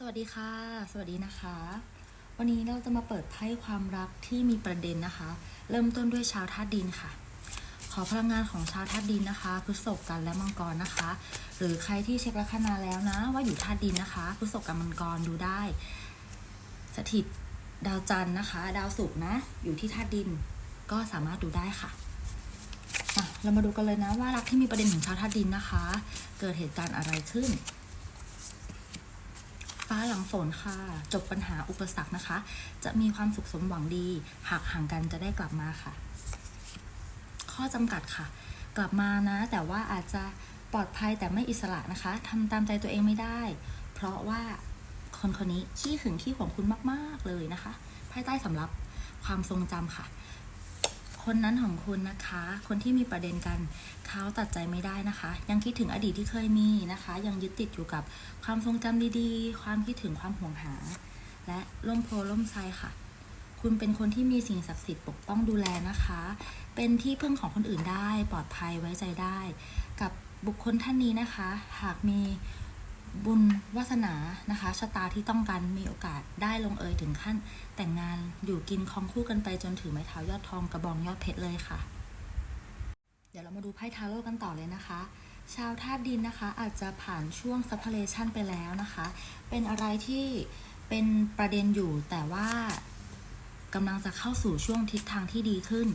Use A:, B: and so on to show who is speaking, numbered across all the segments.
A: สวัสดีค่ะ สวัสดีนะคะ วันนี้เราจะมาเปิดไพ่ความรักที่มีประเด็นนะคะ เริ่มต้นด้วยชาวธาตุดินค่ะ ขอพลังงานของชาวธาตุดินนะคะพฤษภกันและมังกรนะคะ หรือใครที่เช็คลัคนาแล้วนะ ว่าอยู่ธาตุดินนะคะพฤษภกับมังกรดูได้ สถิตดาวจันทร์นะคะ ดาวศุกร์นะ อยู่ที่ธาตุดินก็สามารถดูได้ค่ะอะเรามาดูกันเลยนะว่ารักที่มีประเด็นของชาวธาตุดินนะคะ เกิดเหตุการณ์อะไรขึ้น ฟ้าหลังฝนค่ะ จบปัญหาอุปสรรคนะคะ จะมีความสุขสมหวังดี หากห่างกันจะได้กลับมาค่ะ ข้อจำกัดค่ะ กลับมานะ แต่ว่าอาจจะปลอดภัยแต่ไม่อิสระนะคะทำตามใจตัวเองไม่ได้ เพราะว่าคนคนนี้ขี้หึงขี้หวงคุณมาก ๆ เลยนะคะ ภายใต้สำรับความทรงจำค่ะ คนนั้นของคุณนะคะ คนที่มีประเด็นกันเขาตัดใจไม่ได้นะคะ ยังคิดถึงอดีตที่เคยมีนะคะ ยังยึดติดอยู่กับความทรงจำดีๆ ความคิดถึงความห่วงหา และล่มโพล่มไทรค่ะ คุณเป็นคนที่มีสิ่งศักดิ์สิทธิ์ปกป้องดูแลนะคะ เป็นที่พึ่งของคนอื่นได้ ปลอดภัยไว้ใจได้ กับบุคคลท่านนี้นะคะ หากมี บุญวาสนานะคะชะตาที่ต้องการมีโอกาสได้ลงเอยถึงขั้น แต่งงานอยู่กินคองคู่กันไปจนถือไม้เท้ายอดทองกระบองยอดเพชรเลยค่ะ เดี๋ยวเรามาดูไพ่ทาโร่กันต่อเลยนะคะ ชาวธาตุดินนะคะ อาจจะผ่านช่วงซัพพลเลชันไปแล้วนะคะ เป็นอะไรที่เป็นประเด็นอยู่แต่ว่า กำลังจะเข้าสู่ช่วงทิศทางที่ดีขึ้น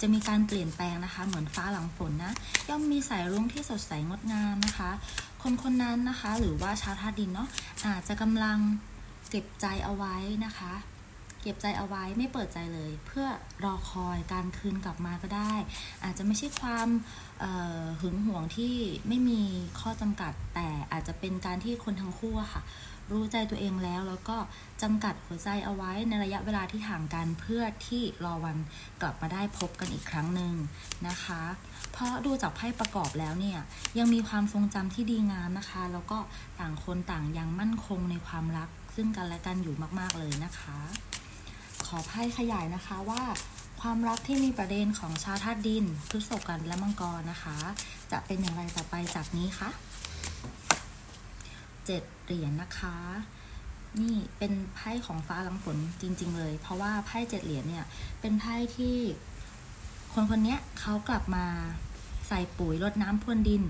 A: จะมีการเปลี่ยนแปลงนะคะ เหมือนฟ้าหลังฝนนะ ย่อมมีสายรุ้งที่สดใสงดงามนะคะ คนคนนั้นนะคะ หรือว่าชาวธาตุดินเนาะอาจจะกำลังเก็บใจเอาไว้นะคะ เก็บใจเอาไว้ไม่เปิดใจเลย เพื่อรอคอยการคืนกลับมาก็ได้ อาจจะไม่ใช่ความหึงหวงที่ไม่มีข้อจำกัด แต่อาจจะเป็นการที่คนทั้งคู่ค่ะ รู้ใจตัวเองแล้วแล้วก็จำกัดหัวใจเอาไว้ในระยะเวลาที่ห่างกันเพื่อที่รอวันกลับมาได้พบกันอีกครั้งหนึ่งนะคะ เพราะดูจากไพ่ประกอบแล้วเนี่ยยังมีความทรงจำที่ดีงามนะคะ แล้วก็ต่างคนต่างยังมั่นคงในความรัก ซึ่งกันและกันอยู่มาก ๆเลยนะคะ ขอไพ่ขยายนะคะว่าความรักที่มีประเด็นของชาวธาตุดินพฤษภกันและมังกรนะคะ จะเป็นอย่างไรต่อไปจากนี้คะเจ็ดเหรียญนะคะ นี่เป็นไพ่ของฟ้าหลังฝนจริง ๆ เลย เพราะว่าไพ่เจ็ดเหรียญเนี่ยเป็นไพ่ที่คนคนเนี้ยเขากลับมาใส่ปุ๋ยรดน้ำพรวนดิน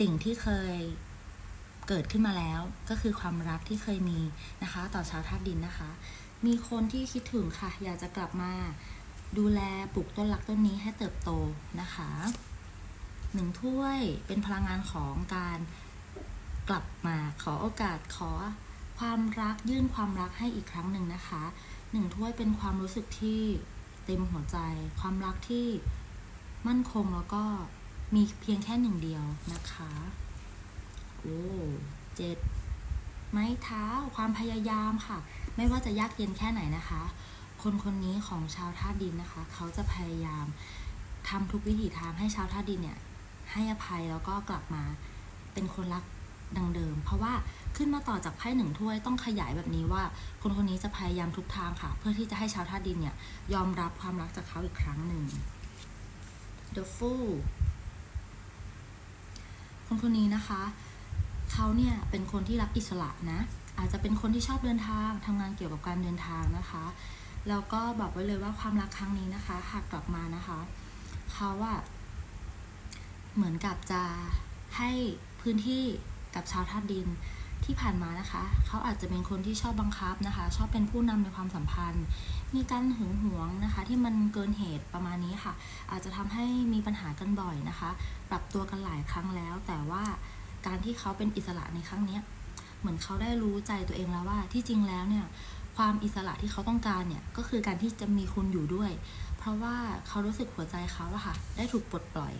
A: สิ่งที่เคยเกิดขึ้นมาแล้วก็คือความรักที่เคยมีนะคะ ต่อชาวธาตุดินนะคะ มีคนที่คิดถึงค่ะ อยากจะกลับมาดูแลปลูกต้นรักต้นนี้ให้เติบโตนะคะหนึ่งถ้วยเป็นพลังงานของการกลับมาขอโอกาสขอความรักยื่นความรักให้อีกครั้งหนึ่งนะคะหนึ่งถ้วยเป็นความรู้สึกที่เต็มหัวใจ ความรักที่มั่นคงแล้วก็มีเพียงแค่หนึ่งเดียวนะคะโอ้เจ็ดไม้เท้าความพยายามค่ะ ไม่ว่าจะยากเย็นแค่ไหนนะคะ คนคนนี้ของชาวธาตุดินนะคะ เขาจะพยายามทำทุกวิถีทางให้ชาวธาตุดินเนี่ยให้อภัยแล้วก็กลับมาเป็นคนรักดังเดิม เพราะว่าขึ้นมาต่อจากไพ่หนึ่งถ้วยต้องขยายแบบนี้ว่า คนคนนี้จะพยายามทุกทางค่ะ เพื่อที่จะให้ชาวธาตุดินเนี่ยยอมรับความรักจากเขาอีกครั้งหนึ่ง The Fool คนคนนี้นะคะ เขาเนี่ยเป็นคนที่รักอิสระนะ อาจจะเป็นคนที่ชอบเดินทางทำงานเกี่ยวกับการเดินทางนะคะแล้วก็บอกไว้เลยว่าความรักครั้งนี้นะคะ หากกลับมานะคะเขาอะเหมือนกับจะให้พื้นที่กับชาวธาตุดินที่ผ่านมานะคะ เขาอาจจะเป็นคนที่ชอบบังคับนะคะ ชอบเป็นผู้นำในความสัมพันธ์ มีการหึงหวงนะคะ ที่มันเกินเหตุประมาณนี้ค่ะ อาจจะทำให้มีปัญหากันบ่อยนะคะ ปรับตัวกันหลายครั้งแล้ว แต่ว่าการที่เขาเป็นอิสระในครั้งนี้ เหมือนเขาได้รู้ใจตัวเองแล้วว่า ที่จริงแล้วเนี่ยความอิสระที่เขาต้องการเนี่ยก็คือการที่จะมีคุณอยู่ด้วย เพราะว่าเขารู้สึกหัวใจเขาอะค่ะ ได้ถูกปลดปล่อย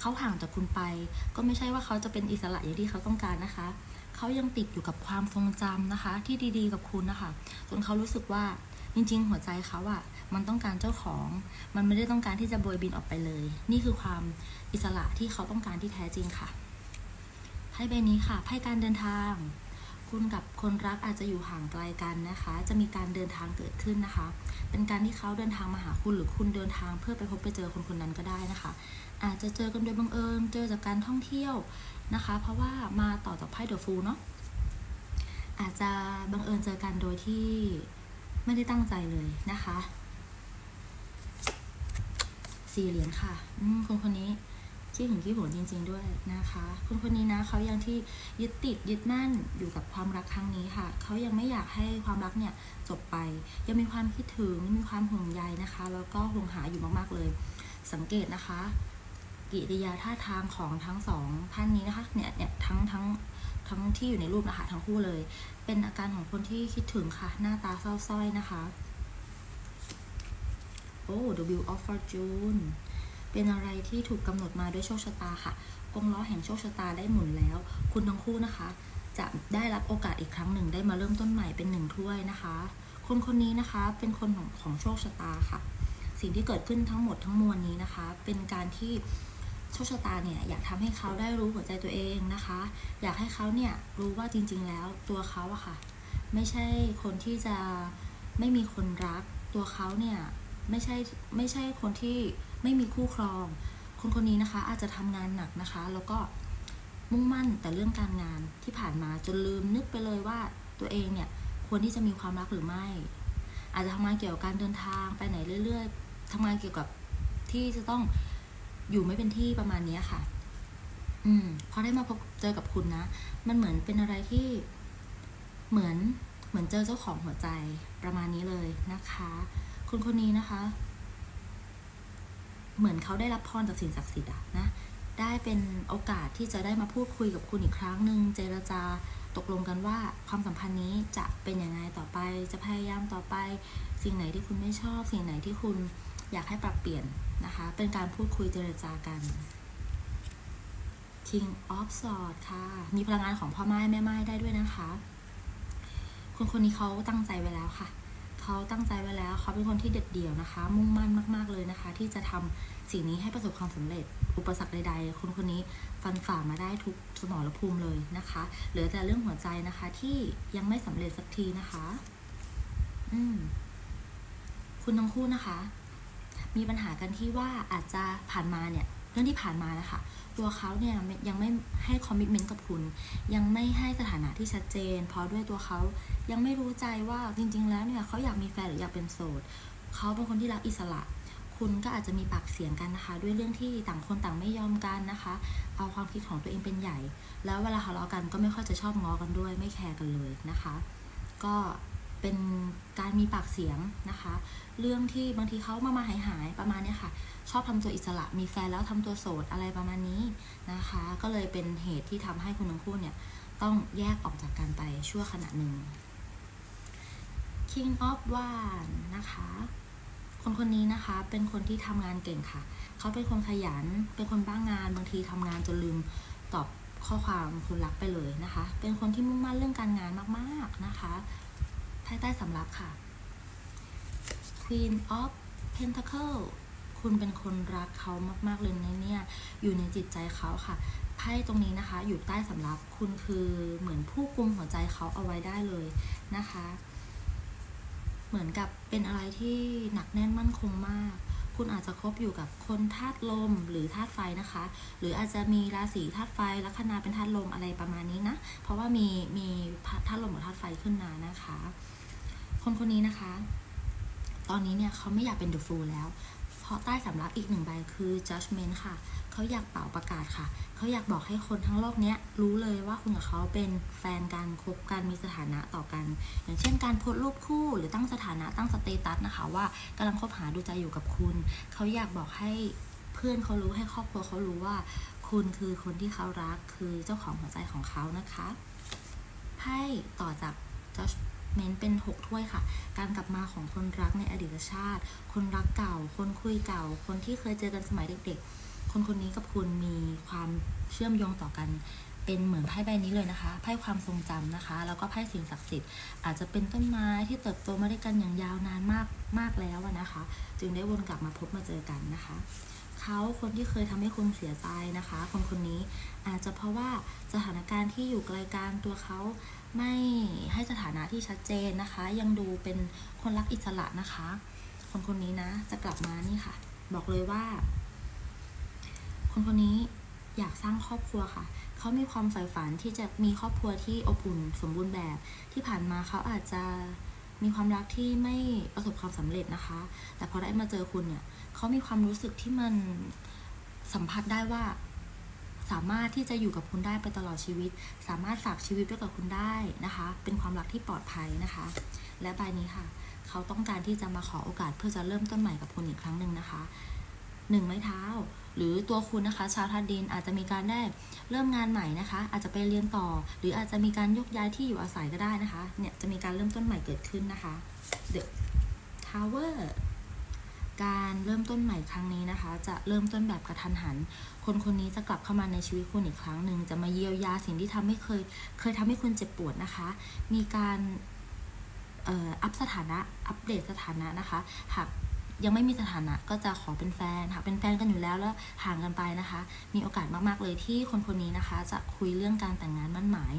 A: เขาห่างจากคุณไป ก็ไม่ใช่ว่าเขาจะเป็นอิสระอย่างที่เขาต้องการนะคะ เขายังติดอยู่กับความทรงจำนะคะ ที่ดีๆกับคุณนะคะจนเขารู้สึกว่าจริง ๆ หัวใจเขาอะมันต้องการเจ้าของ มันไม่ได้ต้องการที่จะโบยบินออกไปเลย นี่คือความอิสระที่เขาต้องการที่แท้จริงค่ะไพ่ใบนี้ค่ะไพ่การเดินทาง คุณกับคนรักอาจจะอยู่ห่างไกลกันนะคะ จะมีการเดินทางเกิดขึ้นนะคะ เป็นการที่เขาเดินทางมาหาคุณหรือคุณเดินทางเพื่อไปพบไปเจอคนคนนั้นก็ได้นะคะ อาจจะเจอกันโดยบังเอิญ เจอจากการท่องเที่ยวนะคะ เพราะว่ามาต่อจากไพ่เดอะฟูลเนาะ อาจจะบังเอิญเจอกันโดยที่ไม่ได้ตั้งใจเลยนะคะ สี่เหรียญค่ะอืมคนคนนี้ ขี้หึงขี้หวงจริง ๆ ด้วยนะคะ คนคนนี้นะเขายังที่ยึดติดยึดมั่นอยู่กับความรักครั้งนี้ค่ะ เขายังไม่อยากให้ความรักเนี่ยจบไป ยังมีความคิดถึงมีความห่วงใยนะคะ แล้วก็ห่วงหาอยู่มากๆเลย สังเกตนะคะ กิริยาท่าทางของทั้งสองท่านนี้นะคะเนี่ยเนี่ยทั้งทั้งทั้งที่อยู่ในรูปนะคะทั้งคู่เลย เป็นอาการของคนที่คิดถึงค่ะ หน้าตาเศร้าสร้อยนะคะโอ้ W of Fortune เป็นอะไรที่ถูกกำหนดมาด้วยโชคชะตาค่ะกงล้อแห่งโชคชะตาได้หมุนแล้ว คุณทั้งคู่นะคะ จะได้รับโอกาสอีกครั้งหนึ่งได้มาเริ่มต้นใหม่เป็นหนึ่งถ้วยนะคะ คนคนนี้นะคะเป็นคนของของโชคชะตาค่ะ สิ่งที่เกิดขึ้นทั้งหมดทั้งมวลนี้นะคะ เป็นการที่โชคชะตาเนี่ยอยากทำให้เขาได้รู้หัวใจตัวเองนะคะ อยากให้เขาเนี่ยรู้ว่าจริง ๆ แล้วตัวเขาอะค่ะ ไม่ใช่คนที่จะไม่มีคนรัก ตัวเขาเนี่ยไม่ใช่ไม่ใช่คนที่ ไม่มีคู่ครอง คนคนนี้นะคะอาจจะทำงานหนักนะคะ แล้วก็มุ่งมั่นแต่เรื่องการงานที่ผ่านมาจนลืมนึกไปเลยว่าตัวเองเนี่ยควรที่จะมีความรักหรือไม่ อาจจะทำงานเกี่ยวกับการเดินทางไปไหนเรื่อย ๆทำงานเกี่ยวกับที่จะต้องอยู่ไม่เป็นที่ประมาณนี้ค่ะ อืมพอได้มาพบเจอกับคุณนะ มันเหมือนเป็นอะไรที่เหมือนเหมือนเจอเจ้าของหัวใจประมาณนี้เลยนะคะ คุณคนนี้นะคะ เหมือนเขาได้รับพรจากสิ่งศักดิ์สิทธิ์อะนะ ได้เป็นโอกาสที่จะได้มาพูดคุยกับคุณอีกครั้งหนึ่งเจรจาตกลงกันว่าความสัมพันธ์นี้จะเป็นยังไงต่อไป จะพยายามต่อไป สิ่งไหนที่คุณไม่ชอบ สิ่งไหนที่คุณอยากให้ปรับเปลี่ยนนะคะ เป็นการพูดคุยเจรจากัน King of Swords ค่ะ มีพลังงานของพ่อไม้แม่ไม้ได้ด้วยนะคะ คนคนนี้เขาตั้งใจไว้แล้วค่ะ เขาตั้งใจไว้แล้ว เขาเป็นคนที่เด็ดเดี่ยวนะคะ มุ่งมั่นมาก ๆเลยนะคะ ที่จะทำสิ่งนี้ให้ประสบความสำเร็จ อุปสรรคใด ๆ คนคนนี้ฟันฝ่ามาได้ทุกสมรภูมิเลยนะคะเหลือแต่เรื่องหัวใจนะคะที่ยังไม่สำเร็จสักทีนะคะ อืมคุณทั้งคู่นะคะ มีปัญหากันที่ว่าอาจจะผ่านมาเนี่ย เรื่องที่ผ่านมานะคะ ตัวเขาเนี่ยยังไม่ให้คอมมิชเมนต์กับคุณ ยังไม่ให้สถานะที่ชัดเจน เพราะด้วยตัวเขายังไม่รู้ใจว่าจริง ๆ แล้วเนี่ยเขาอยากมีแฟนหรืออยากเป็นโสดเขาเป็นคนที่รักอิสระ คุณก็อาจจะมีปากเสียงกันนะคะ ด้วยเรื่องที่ต่างคนต่างไม่ยอมกันนะคะ เอาความคิดของตัวเองเป็นใหญ่ แล้วเวลาทะเลาะกันก็ไม่ค่อยจะชอบง้อกันด้วย ไม่แคร์กันเลยนะคะ ก็ เป็นการมีปากเสียงนะคะ เรื่องที่บางทีเขามามาหายหายประมาณนี้ค่ะ ชอบทำตัวอิสระมีแฟนแล้วทำตัวโสดอะไรประมาณนี้นะคะ ก็เลยเป็นเหตุที่ทำให้คุณทั้งคู่เนี่ยต้องแยกออกจากกันไปชั่วขณะหนึ่ง King of w a n นะคะ คนคนนี้นะคะเป็นคนที่ทำงานเก่งค่ะ เขาเป็นคนขยัน เป็นคนบ้างงาน บางทีทำงานจนลืมตอบข้อความคุณรักไปเลยนะคะ เป็นคนที่มุ่งมั่นเรื่องการงานมากๆนะคะ ภายใต้สำรับค่ะ Queen of Pentacle คุณเป็นคนรักเขามาก ๆ เลยนะเนี่ย อยู่ในจิตใจเขาค่ะ ไพ่ตรงนี้นะคะ อยู่ใต้สำรับ คุณคือเหมือนผู้กุมหัวใจเขาเอาไว้ได้เลยนะคะ เหมือนกับเป็นอะไรที่หนักแน่นมั่นคงมาก คุณอาจจะคบอยู่กับคนธาตุลมหรือธาตุไฟนะคะ หรืออาจจะมีราศีธาตุไฟลัคนาเป็นธาตุลมอะไรประมาณนี้นะ เพราะว่ามีมีธาตุลมกับธาตุไฟขึ้นมานะคะ คนคนนี้นะคะ ตอนนี้เนี่ยเขาไม่อยากเป็น The Fool แล้ว เพราะใต้สำรับอีกหนึ่งใบคือ Judgment ค่ะ เขาอยากเป่าประกาศค่ะ เขาอยากบอกให้คนทั้งโลกเนี้ยรู้เลยว่าคุณกับเขาเป็นแฟนกันคบกันมีสถานะต่อกัน อย่างเช่นการโพสต์รูปคู่หรือตั้งสถานะตั้งสเตตัสนะคะ ว่ากำลังคบหาดูใจอยู่กับคุณ เขาอยากบอกให้เพื่อนเขารู้ให้ครอบครัวเขารู้ว่า คุณคือคนที่เขารักคือเจ้าของหัวใจของเขานะคะไพ่ต่อจาก Judgment เมนเป็น 6 ถ้วยค่ะ การกลับมาของคนรักในอดีตชาติ คนรักเก่า คนคุยเก่า คนที่เคยเจอกันสมัยเด็กๆ คนคนนี้กับคุณมีความเชื่อมโยงต่อกันเป็นเหมือนไพ่ใบนี้เลยนะคะ ไพ่ความทรงจำนะคะ แล้วก็ไพ่สิ่งศักดิ์สิทธิ์ อาจจะเป็นต้นไม้ที่เติบโตมาด้วยกันอย่างยาวนานมากมากแล้วนะคะ จึงได้วนกลับมาพบมาเจอกันนะคะ เขาคนที่เคยทำให้คุณเสียใจนะคะ คนคนนี้อาจจะเพราะว่าสถานการณ์ที่อยู่ไกลกันตัวเขา ไม่ให้สถานะที่ชัดเจนนะคะ ยังดูเป็นคนรักอิสระนะคะ คนคนนี้นะ จะกลับมานี่ค่ะ บอกเลยว่า คนคนนี้อยากสร้างครอบครัวค่ะ เขามีความใฝ่ฝันที่จะมีครอบครัวที่อบอุ่นสมบูรณ์แบบ ที่ผ่านมาเขาอาจจะมีความรักที่ไม่ประสบความสำเร็จนะคะ แต่พอได้มาเจอคุณเนี่ย เขามีความรู้สึกที่มันสัมผัสได้ว่า สามารถที่จะอยู่กับคุณได้ไปตลอดชีวิต สามารถฝากชีวิตไว้กับคุณได้นะคะ เป็นความรักที่ปลอดภัยนะคะ และใบนี้ค่ะ เขาต้องการที่จะมาขอโอกาสเพื่อจะเริ่มต้นใหม่กับคุณอีกครั้งหนึ่งนะคะหนึ่งไม้เท้า หรือตัวคุณนะคะ ชาวธาตุดินอาจจะมีการได้เริ่มงานใหม่นะคะ อาจจะไปเรียนต่อ หรืออาจจะมีการยกย้ายที่อยู่อาศัยก็ได้นะคะ เนี่ยจะมีการเริ่มต้นใหม่เกิดขึ้นนะคะ The Tower การเริ่มต้นใหม่ครั้งนี้นะคะ จะเริ่มต้นแบบกระทันหัน คนคนนี้จะกลับเข้ามาในชีวิตคุณอีกครั้งหนึ่งจะมาเยียวยาสิ่งที่ทำให้เคย เคยทำให้คุณเจ็บปวดนะคะ มีการอัพสถานะอัปเดตสถานะนะคะ หากยังไม่มีสถานะก็จะขอเป็นแฟนหากเป็นแฟนกันอยู่แล้วแล้วห่างกันไปนะคะ มีโอกาสมากๆเลยที่คนคนนี้นะคะ จะคุยเรื่องการแต่งงานมั่นหมาย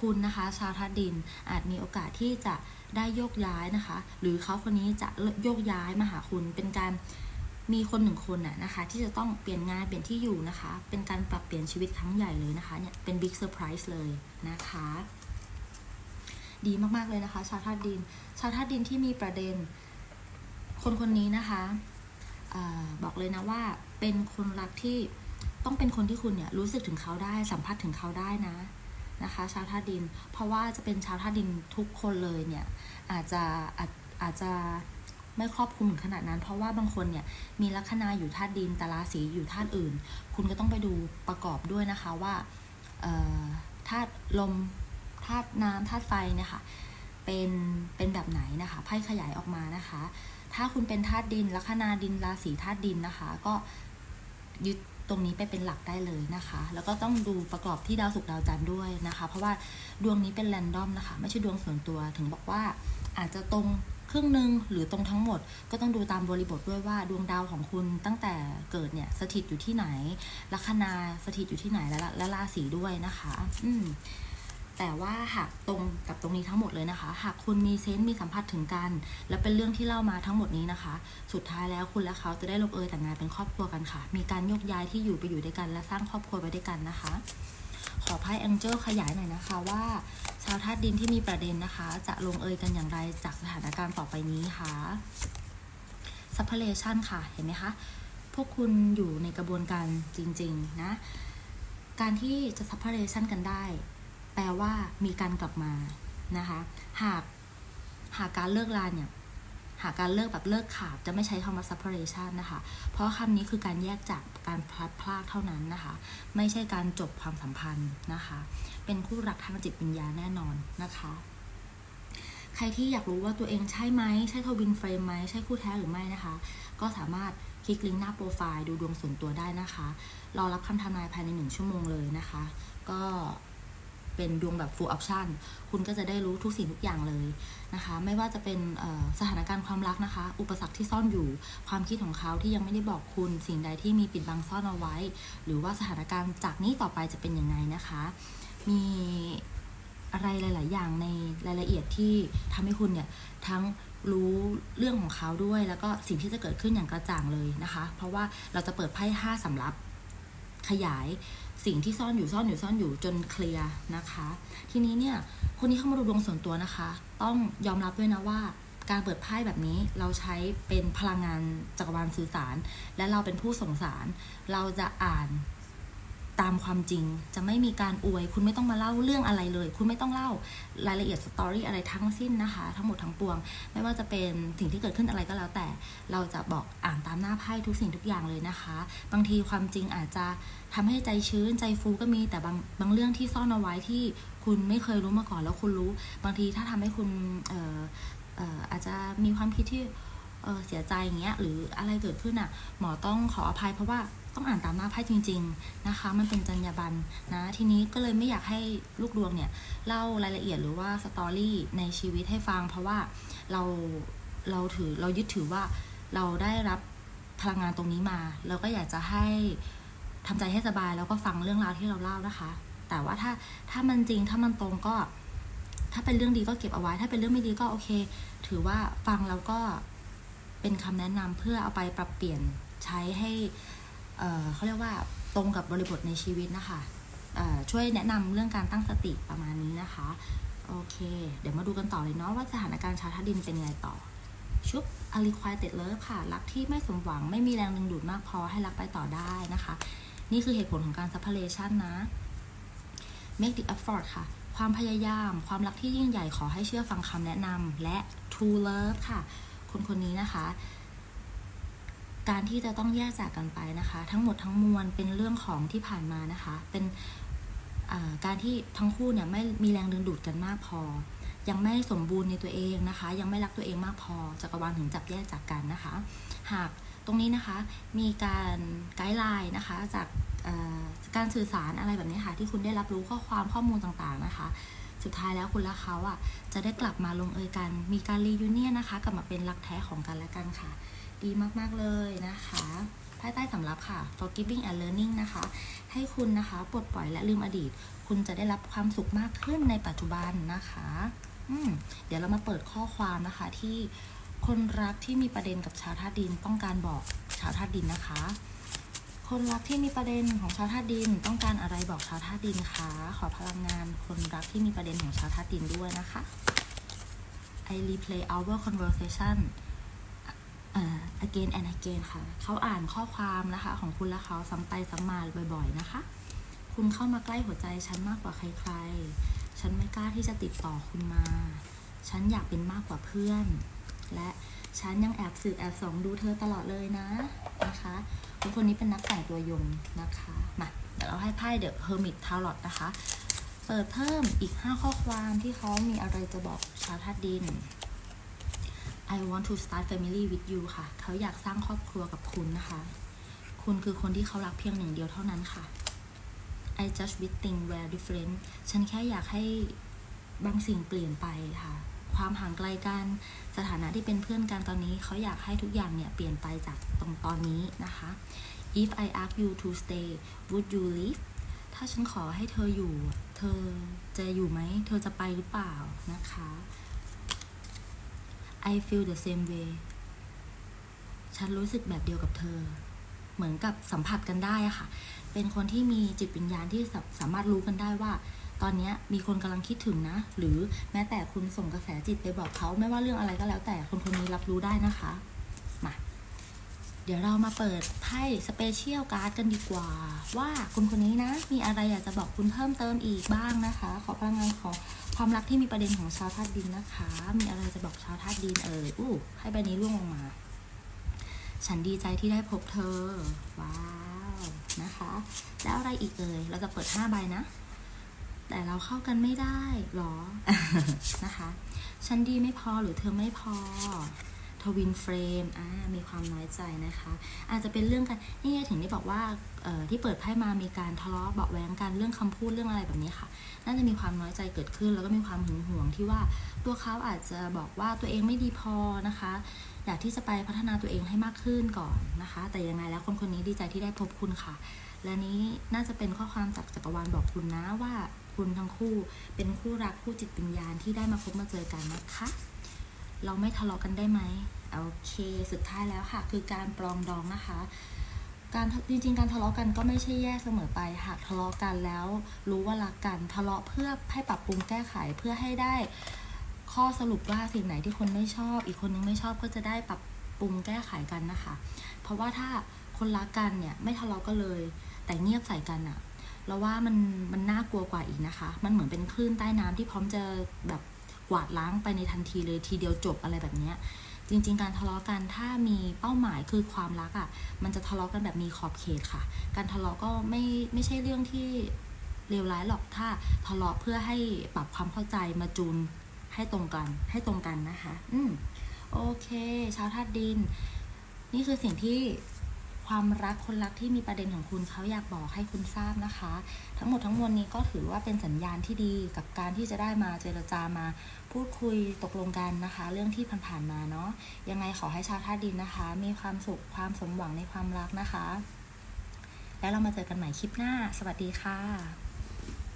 A: คุณนะคะชาวธาตุดินอาจมีโอกาสที่จะได้โยกย้ายนะคะ หรือเขาคนนี้จะโยกย้ายมาหาคุณเป็นการมีคนหนึ่งคนน่ะนะคะ ที่จะต้องเปลี่ยนงานเปลี่ยนที่อยู่นะคะ เป็นการปรับเปลี่ยนชีวิตครั้งใหญ่เลยนะคะเนี่ยเป็นบิ๊กเซอร์ไพรส์เลยนะคะ ดีมากๆเลยนะคะ ชาวธาตุดิน ชาวธาตุดินที่มีประเด็น คนคนนี้นะคะอบอกเลยนะว่าเป็นคนรักที่ต้องเป็นคนที่คุณเนี่ยรู้สึกถึงเขาได้สัมผัสถึงเขาได้นะ นะคะ ชาวธาตุดิน เพราะว่าจะเป็นชาวธาตุดินทุกคนเลยเนี่ยอาจจะอาจอาจจะไม่ครอบคลุมขนาดนั้น เพราะว่าบางคนเนี่ยมีลัคนาอยู่ธาตุดินแต่ราศีอยู่ธาตุอื่น คุณก็ต้องไปดูประกอบด้วยนะคะว่าธาตุลมธาตุน้ำธาตุไฟเนี่ยค่ะเป็นเป็นแบบไหนนะคะไพ่ขยายออกมานะคะ ถ้าคุณเป็นธาตุดินลัคนาดินราศีธาตุดินนะคะ ก็ยึด ตรงนี้ไปเป็นหลักได้เลยนะคะ แล้วก็ต้องดูประกอบที่ดาวศุกร์ดาวจันทร์ด้วยนะคะ เพราะว่าดวงนี้เป็นแรนดอมนะคะ ไม่ใช่ดวงส่วนตัว ถึงบอกว่าอาจจะตรงครึ่งหนึ่งหรือตรงทั้งหมด ก็ต้องดูตามบริบทด้วยว่าดวงดาวของคุณตั้งแต่เกิดเนี่ยสถิตอยู่ที่ไหนลัคนาสถิตอยู่ที่ไหนและและราศีด้วยนะคะ อืม แต่ว่าหากตรงกับตรงนี้ทั้งหมดเลยนะคะ หากคุณมีเซนส์มีสัมผัสถึงกัน และเป็นเรื่องที่เล่ามาทั้งหมดนี้นะคะ สุดท้ายแล้วคุณและเขาจะได้ลงเอยแต่งงานเป็นครอบครัวกันค่ะ มีการยกย้ายที่อยู่ไปอยู่ด้วยกัน และสร้างครอบครัวไปด้วยกันนะคะ ขอไพ่แองเจิลขยายหน่อยนะคะว่า ชาวธาตุดินที่มีประเด็นนะคะ จะลงเอยกันอย่างไรจากสถานการณ์ต่อไปนี้ค่ะซัพพเลชันค่ะเห็นไหมคะพวกคุณอยู่ในกระบวนการจริง ๆ นะ การที่จะซัพพเลชันกันได้ ลว่ามีการกลับมานะคะ หากหากการเลิกลาเนี่ยหากการเลิกแบบเลิกขาดจะไม่ใช้คำว่า separation นะคะ เพราะคำนี้คือการแยกจากการพลัดพรากเท่านั้นนะคะ ไม่ใช่การจบความสัมพันธ์นะคะ เป็นคู่รักทางจิตวิญญาณแน่นอนนะคะ ใครที่อยากรู้ว่าตัวเองใช่ไหม ใช่ทวินเฟรมไหม ใช่คู่แท้หรือไม่นะคะ ก็สามารถคลิกลิงก์หน้าโปรไฟล์ดูดวงส่วนตัวได้นะคะ รอรับคำทำนายภายในหนึ่งชั่วโมงเลยนะคะ ก็ เป็นดวงแบบ full option คุณก็จะได้รู้ทุกสิ่งทุกอย่างเลยนะคะ ไม่ว่าจะเป็นสถานการณ์ความรักนะคะ อุปสรรคที่ซ่อนอยู่ ความคิดของเขาที่ยังไม่ได้บอกคุณ สิ่งใดที่มีปิดบังซ่อนเอาไว้ หรือว่าสถานการณ์จากนี้ต่อไปจะเป็นยังไงนะคะ มีอะไรหลาย ๆ อย่างในรายละเอียดที่ทำให้คุณเนี่ยทั้งรู้เรื่องของเขาด้วย แล้วก็สิ่งที่จะเกิดขึ้นอย่างกระจ่างเลยนะคะ เพราะว่าเราจะเปิดไพ่ห้าสำรับขยาย สิ่งที่ซ่อนอยู่ซ่อนอยู่ซ่อนอยู่จนเคลียร์นะคะ ทีนี้เนี่ยคนที่เข้ามาดูดวงส่วนตัวนะคะ ต้องยอมรับด้วยนะว่า การเปิดไพ่แบบนี้เราใช้เป็นพลังงานจักรวาลสื่อสาร และเราเป็นผู้ส่งสาร เราจะอ่าน ตามความจริง จะไม่มีการอวย คุณไม่ต้องมาเล่าเรื่องอะไรเลย คุณไม่ต้องเล่ารายละเอียดสตอรี่อะไรทั้งสิ้นนะคะ ทั้งหมดทั้งปวง ไม่ว่าจะเป็นสิ่งที่เกิดขึ้นอะไรก็แล้วแต่ เราจะบอกอ่านตามหน้าไพ่ทุกสิ่งทุกอย่างเลยนะคะ บางทีความจริงอาจจะทำให้ใจชื้นใจฟูก็มีแต่บางบางเรื่องที่ซ่อนเอาไว้ที่คุณไม่เคยรู้มาก่อนแล้วคุณรู้ บางทีถ้าทำให้คุณเอ่อเอ่ออาจจะมีความคิดที่เเสียใจอย่างเงี้ยหรืออะไรเกิดขึ้นอะ หมอต้องขออภัยเพราะว่า ต้องอ่านตามหน้าไพ่จริง ๆนะคะ มันเป็นจรรยาบรรณนะทีนี้ก็เลยไม่อยากให้ลูกดวงเนี่ยเล่ารายละเอียดหรือว่าสตอรี่ในชีวิตให้ฟัง เพราะว่าเราเราถือเรายึดถือว่าเราได้รับพลังงานตรงนี้มา เราก็อยากจะให้ทำใจให้สบายแล้วก็ฟังเรื่องราวที่เราเล่านะคะ แต่ว่าถ้าถ้ามันจริงถ้ามันตรงก็ ถ้าเป็นเรื่องดีก็เก็บเอาไว้ ถ้าเป็นเรื่องไม่ดีก็โอเค ถือว่าฟังแล้วก็เป็นคำแนะนำเพื่อเอาไปปรับเปลี่ยนใช้ให้ เขาเรียกว่าตรงกับบริบทในชีวิตนะคะช่วยแนะนำเรื่องการตั้งสติประมาณนี้นะคะ โอเค เดี๋ยวมาดูกันต่อเลยเนาะว่าสถานการณ์ชาวธาตุดินเป็นยังไงต่อ ชุบอลิควายเต็ดเลิฟค่ะ รักที่ไม่สมหวังไม่มีแรงดึงดูดมากพอให้รักไปต่อได้นะคะ นี่คือเหตุผลของการ separation นะ make the effort ค่ะ ความพยายาม ความรักที่ยิ่งใหญ่ขอให้เชื่อฟังคำแนะนำและ true love ค่ะ คนคนนี้นะคะ การที่จะต้องแยกจากกันไปนะคะ ทั้งหมดทั้งมวลเป็นเรื่องของที่ผ่านมานะคะ เป็นการที่ทั้งคู่เนี่ยไม่มีแรงดึงดูดกันมากพอ ยังไม่สมบูรณ์ในตัวเองนะคะ ยังไม่รักตัวเองมากพอจักรวาลถึงจับแยกจากกันนะคะ หากตรงนี้นะคะมีการไกด์ไลน์นะคะจากการสื่อสารอะไรแบบนี้ค่ะที่คุณได้รับรู้ข้อความข้อมูลต่างๆนะคะ สุดท้ายแล้วคุณและเขาอะจะได้กลับมาลงเอยกัน มีการรียูเนียนนะคะ กลับมาเป็นรักแท้ของกันและกันค่ะ ดีมากๆเลยนะคะภายใต้สำรับค่ะ forgiving and learning นะคะ ให้คุณนะคะปลดปล่อยและลืมอดีต คุณจะได้รับความสุขมากขึ้นในปัจจุบันนะคะอืมเดี๋ยวเรามาเปิดข้อความนะคะที่คนรักที่มีประเด็นกับชาวธาตุดิน ต้องการบอกชาวธาตุดินนะคะ คนรักที่มีประเด็นของชาวธาตุดิน ต้องการอะไรบอกชาวธาตุดินคะ ขอพลังงาน คนรักที่มีประเด็นของชาวธาตุดินด้วยนะคะ I replay our conversation เอ่อ again and again ค่ะ เขาอ่านข้อความนะคะ ของคุณและเขาซ้ำไปซ้ำมาบ่อย ๆ นะคะ คุณเข้ามาใกล้หัวใจฉันมากกว่าใคร ๆ ฉันไม่กล้าที่จะติดต่อคุณมา ฉันอยากเป็นมากกว่าเพื่อน และฉันยังแอบสืบแอบส่องดูเธอตลอดเลยนะนะคะคนคนนี้เป็นนักแต่งตัวยงนะคะ มา เดี๋ยวเราให้ไพ่เดอะเฮอร์มิตทาร์ลอตนะคะ เปิดเพิ่มอีก 5 ข้อความที่เขามีอะไรจะบอกชาวธาตุดิน I want to start family with you ค่ะ เขาอยากสร้างครอบครัวกับคุณนะคะ คุณคือคนที่เขารักเพียงหนึ่งเดียวเท่านั้นค่ะ I just wish things were different ฉันแค่อยากให้บางสิ่งเปลี่ยนไปค่ะ ความห่างไกลกันสถานะที่เป็นเพื่อนกันตอนนี้ เขาอยากให้ทุกอย่างเนี่ยเปลี่ยนไปจากตรงตอนนี้นะคะ If I ask you to stay would you leave ถ้าฉันขอให้เธออยู่ เธอจะอยู่ไหม เธอจะไปหรือเปล่านะคะ I feel the same way ฉันรู้สึกแบบเดียวกับเธอ เหมือนกับสัมผัสกันได้ค่ะ เป็นคนที่มีจิตวิญญาณที่สามารถรู้กันได้ว่า ตอนนี้มีคนกำลังคิดถึงนะ หรือแม้แต่คุณส่งกระแสจิตไปบอกเขาไม่ว่าเรื่องอะไรก็แล้วแต่คนคนนี้รับรู้ได้นะคะ ดี๋ยวเรามาเปิดไพ่สเปเชียลการ์ดกันดีกว่า ว่าคุณคนนี้นะ มีอะไรอยากจะบอกคุณเพิ่มเติมอีกบ้างนะคะ ขอพลังงานของความรักที่มีประเด็นของชาวธาตุดินนะคะ มีอะไรจะบอกชาวธาตุดินเอ่ยอู้ให้ใบนี้ร่วงลงมา ฉันดีใจที่ได้พบเธอ ว้าวนะคะ แล้วอะไรอีกเอ่ยเราจะเปิดห้าใบนะแต่เราเข้ากันไม่ได้หรอนะคะ ฉันดีไม่พอหรือเธอไม่พอ ทวินเฟรมอ่ามีความน้อยใจนะคะ อาจจะเป็นเรื่องกันนี่ถึงได้บอกว่าที่เปิดไพ่มามีการทะเลาะเบาะแวงกันเรื่องคำพูดเรื่องอะไรแบบนี้ค่ะ น่าจะมีความน้อยใจเกิดขึ้น แล้วก็มีความหึงหวงที่ว่าตัวเขาอาจจะบอกว่าตัวเองไม่ดีพอนะคะ อยากที่จะไปพัฒนาตัวเองให้มากขึ้นก่อนนะคะ แต่ยังไงแล้วคนคนนี้ดีใจที่ได้พบคุณค่ะ และนี้น่าจะเป็นข้อความจากจักรวาลบอกคุณนะว่าคุณทั้งคู่เป็นคู่รักคู่จิตวิญญาณที่ได้มาพบมาเจอกันนะคะ เราไม่ทะเลาะกันได้ไหมโอเค สุดท้ายแล้วค่ะ คือการปรองดองนะคะ การจริงๆ การทะเลาะกันก็ไม่ใช่แย่เสมอไปหากทะเลาะกันแล้วรู้ว่ารักกันทะเลาะเพื่อให้ปรับปรุงแก้ไขเพื่อให้ได้ข้อสรุปว่าสิ่งไหนที่คนไม่ชอบ อีกคนนึงไม่ชอบก็จะได้ปรับปรุงแก้ไขกันนะคะ เพราะว่าถ้าคนรักกันเนี่ยไม่ทะเลาะกันเลย แต่เงียบใส่กันอะเราว่ามันมันน่ากลัวกว่าอีกนะคะ มันเหมือนเป็นคลื่นใต้น้ำที่พร้อมจะแบบ กวาดล้างไปในทันทีเลยทีเดียวจบอะไรแบบนี้จริง ๆ การทะเลาะกันถ้ามีเป้าหมายคือความรักอะ่ะ มันจะทะเลาะกันแบบมีขอบเขตค่ะ การทะเลาะก็ไม่ไม่ใช่เรื่องที่เลวร้ายหรอกถ้าทะเลาะเพื่อให้ปรับความเข้าใจมาจูนให้ตรงกัน ให้ตรงกันนะคะ อืมโอเค ชาวธาตุดิน นี่คือสิ่งที่ ความรักคนรักที่มีประเด็นของคุณเขาอยากบอกให้คุณทราบนะคะ ทั้งหมดทั้งมวลนี้ก็ถือว่าเป็นสัญญาณที่ดีกับการที่จะได้มาเจรจามาพูดคุยตกลงกันนะคะ เรื่องที่ผ่านๆมาเนาะยังไงขอให้ชาวธาตุดินนะคะ มีความสุขความสมหวังในความรักนะคะ แล้วเรามาเจอกันใหม่คลิปหน้า สวัสดีค่ะ